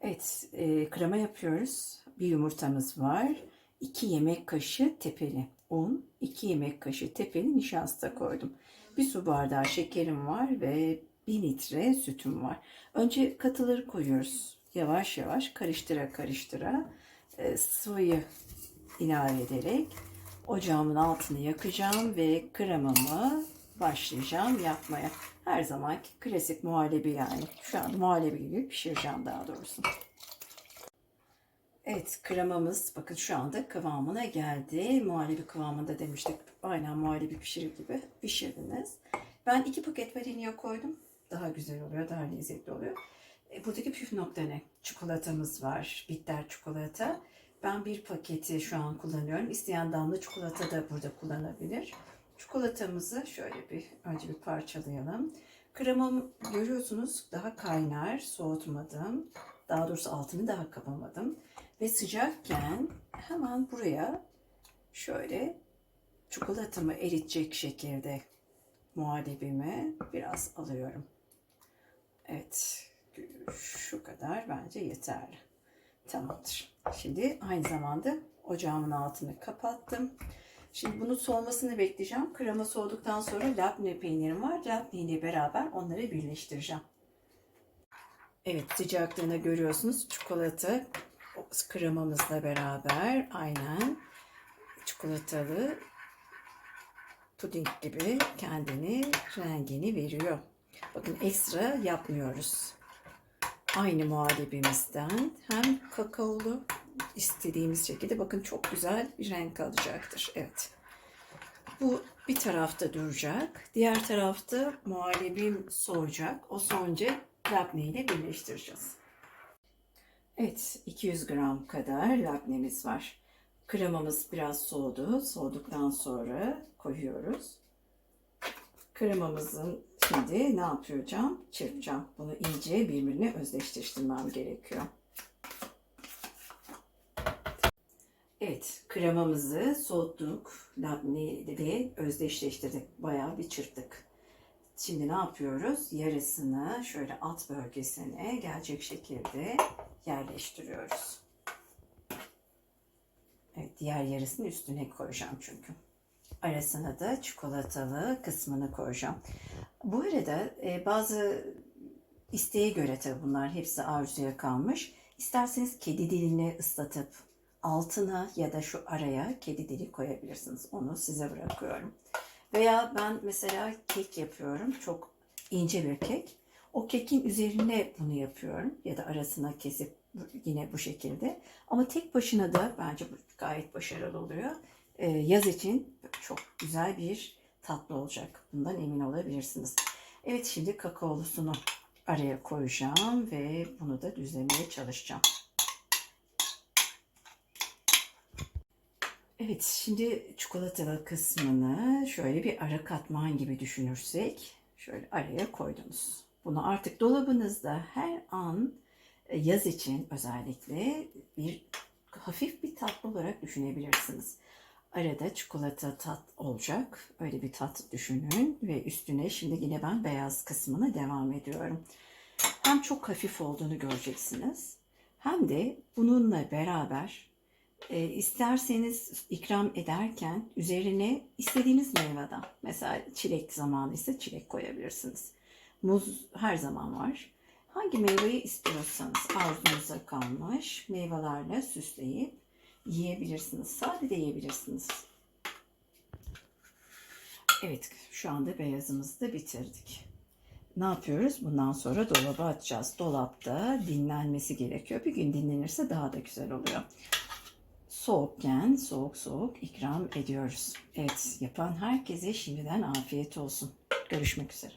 Evet, e, krema yapıyoruz. Bir yumurtamız var. 2 yemek kaşığı tepeli un, 2 yemek kaşığı tepeli nişasta koydum. Bir su bardağı şekerim var ve 1 litre sütüm var. Önce katıları koyuyoruz. Yavaş yavaş karıştıra karıştıra e, sıvıyı ilave ederek ocağımın altını yakacağım ve kremamı başlayacağım yapmaya. Her zamanki klasik muhallebi yani. Şu an muhallebi gibi pişireceğim daha doğrusu. Evet kremamız bakın şu anda kıvamına geldi. Muhallebi kıvamında demiştik. Aynen muhallebi pişirir gibi pişirdiniz. Ben iki paket vanilya koydum. Daha güzel oluyor, daha lezzetli oluyor. E, buradaki püf nokta ne? Çikolatamız var. Bitter çikolata. Ben bir paketi şu an kullanıyorum. İsteyen damla çikolata da burada kullanabilir. Çikolatamızı şöyle bir önce bir parçalayalım. Kremam görüyorsunuz daha kaynar, soğutmadım. Daha doğrusu altını daha kapamadım. Ve sıcakken hemen buraya şöyle çikolatamı eritecek şekilde muhallebimi biraz alıyorum. Evet, şu kadar bence yeterli. Tamamdır. Şimdi aynı zamanda ocağımın altını kapattım. Şimdi bunun soğumasını bekleyeceğim. Krema soğuduktan sonra labne peynirim var. Labne ile beraber onları birleştireceğim. Evet sıcaklığını görüyorsunuz. Çikolata kremamızla beraber aynen çikolatalı puding gibi kendini rengini veriyor. Bakın ekstra yapmıyoruz. Aynı muhallebimizden hem kakaolu istediğimiz şekilde bakın çok güzel bir renk alacaktır. Evet. Bu bir tarafta duracak. Diğer tarafta muhallebim soğuyacak. O soğunca labne ile birleştireceğiz. Evet 200 gram kadar labnemiz var. Kremamız biraz soğudu. Soğuduktan sonra koyuyoruz. Kremamızın şimdi ne yapacağım? Çırpacağım. Bunu iyice birbirine özdeşleştirmem gerekiyor. Evet, kremamızı soğuttuk. Labneyle özdeşleştirdik. Bayağı bir çırptık. Şimdi ne yapıyoruz? Yarısını şöyle alt bölgesine gelecek şekilde yerleştiriyoruz. Evet, diğer yarısını üstüne koyacağım çünkü. Arasına da çikolatalı kısmını koyacağım. Bu arada e, bazı isteğe göre tabii bunlar hepsi arzuya kalmış. İsterseniz kedi dilini ıslatıp altına ya da şu araya kedi dili koyabilirsiniz. Onu size bırakıyorum. Veya ben mesela kek yapıyorum. Çok ince bir kek. O kekin üzerine bunu yapıyorum. Ya da arasına kesip yine bu şekilde. Ama tek başına da bence bu gayet başarılı oluyor. Ee, yaz için çok güzel bir tatlı olacak. Bundan emin olabilirsiniz. Evet şimdi kakaolusunu araya koyacağım ve bunu da düzlemeye çalışacağım. Evet, şimdi çikolatalı kısmını şöyle bir ara katman gibi düşünürsek şöyle araya koydunuz. Bunu artık dolabınızda her an e, yaz için özellikle bir hafif bir tatlı olarak düşünebilirsiniz. Arada çikolata tat olacak. Öyle bir tat düşünün ve üstüne şimdi yine ben beyaz kısmına devam ediyorum. Hem çok hafif olduğunu göreceksiniz. Hem de bununla beraber e, isterseniz ikram ederken üzerine istediğiniz meyveden mesela çilek zamanı ise çilek koyabilirsiniz. Muz her zaman var. Hangi meyveyi istiyorsanız arzunuza kalmış meyvelerle süsleyip yiyebilirsiniz. Sade de yiyebilirsiniz. Evet şu anda beyazımızı da bitirdik. Ne yapıyoruz? Bundan sonra dolaba atacağız. Dolapta dinlenmesi gerekiyor. Bir gün dinlenirse daha da güzel oluyor soğukken soğuk soğuk ikram ediyoruz. Evet yapan herkese şimdiden afiyet olsun. Görüşmek üzere.